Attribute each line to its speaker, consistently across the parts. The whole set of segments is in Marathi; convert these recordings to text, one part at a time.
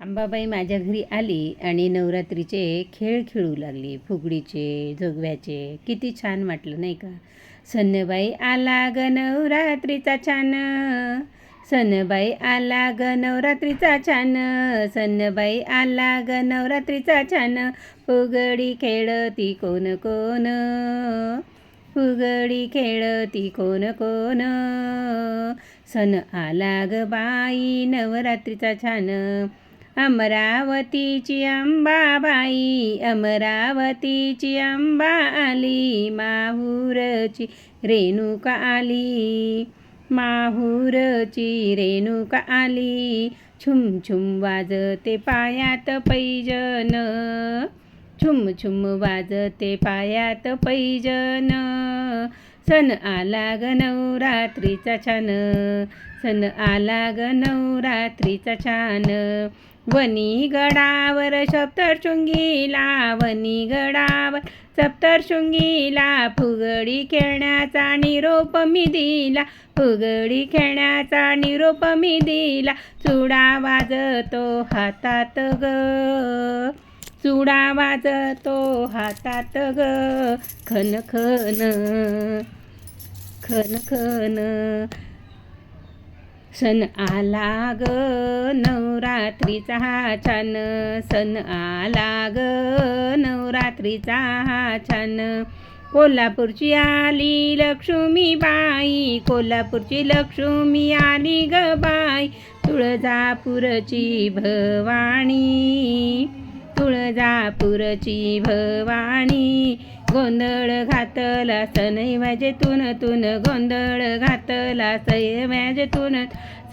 Speaker 1: अंबाबाई माझ्या घरी आली आणि नवरात्रीचे खेळ खेळू लागली. फुगडीचे जोगव्याचे किती छान वाटलं नाही का? सनबाई आला ग नवरात्रीचा छान. सनबाई आला ग नवरात्रीचा छान. सन्नबाई आला ग नवरात्रीचा छान. फुगडी खेळती कोण कोण? फुगडी खेळती कोण कोण? सन आला ग बाई नवरात्रीचा छान. अमरावतीची अंबाबाई अमरावतीची अंबा आली माहूरची रेणुका आली माहूरची रेणुका आली छुम छुम वाजते पायात पैजन छुम छुम वाजते पायात पैजन. सन आला ग नवरात्रीचा छान सन आला ग नवरात्रीचा छान. वनी गडावर सप्तशृंगीला वनी गडावर सप्तशृंगीला फुगडी खेळण्याचा निरोप मी दिला फुगडी खेळण्याचा निरोप मी दिला. चुडा वाजतो हातात ग चुडा वाजतो हातात ग. खन खन खन खन सन आला ग नवरात्रीचा हा छान. सण आला ग नवरात्रीचा हा छान. कोल्हापूरची आली लक्ष्मी बाई कोल्हापूरची लक्ष्मी आली ग बाई. तुळजापूरची भवानी तुळजापूरची भवानी. गोंधळ घातला सनई वाजेतून तून गोंधळ घातला सै वाजेतून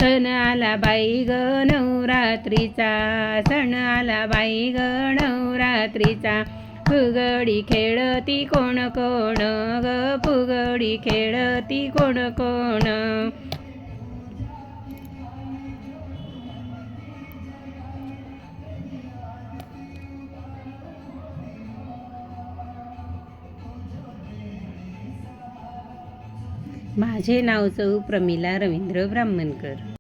Speaker 1: सण आला बाई ग नवरात्रीचा सण आला बाई ग नवरात्रीचा. फुगडी खेळती कोण कोण ग फुगडी खेळती कोण कोण. माझे नाव चौ प्रमिला रवींद्र ब्राह्मणकर.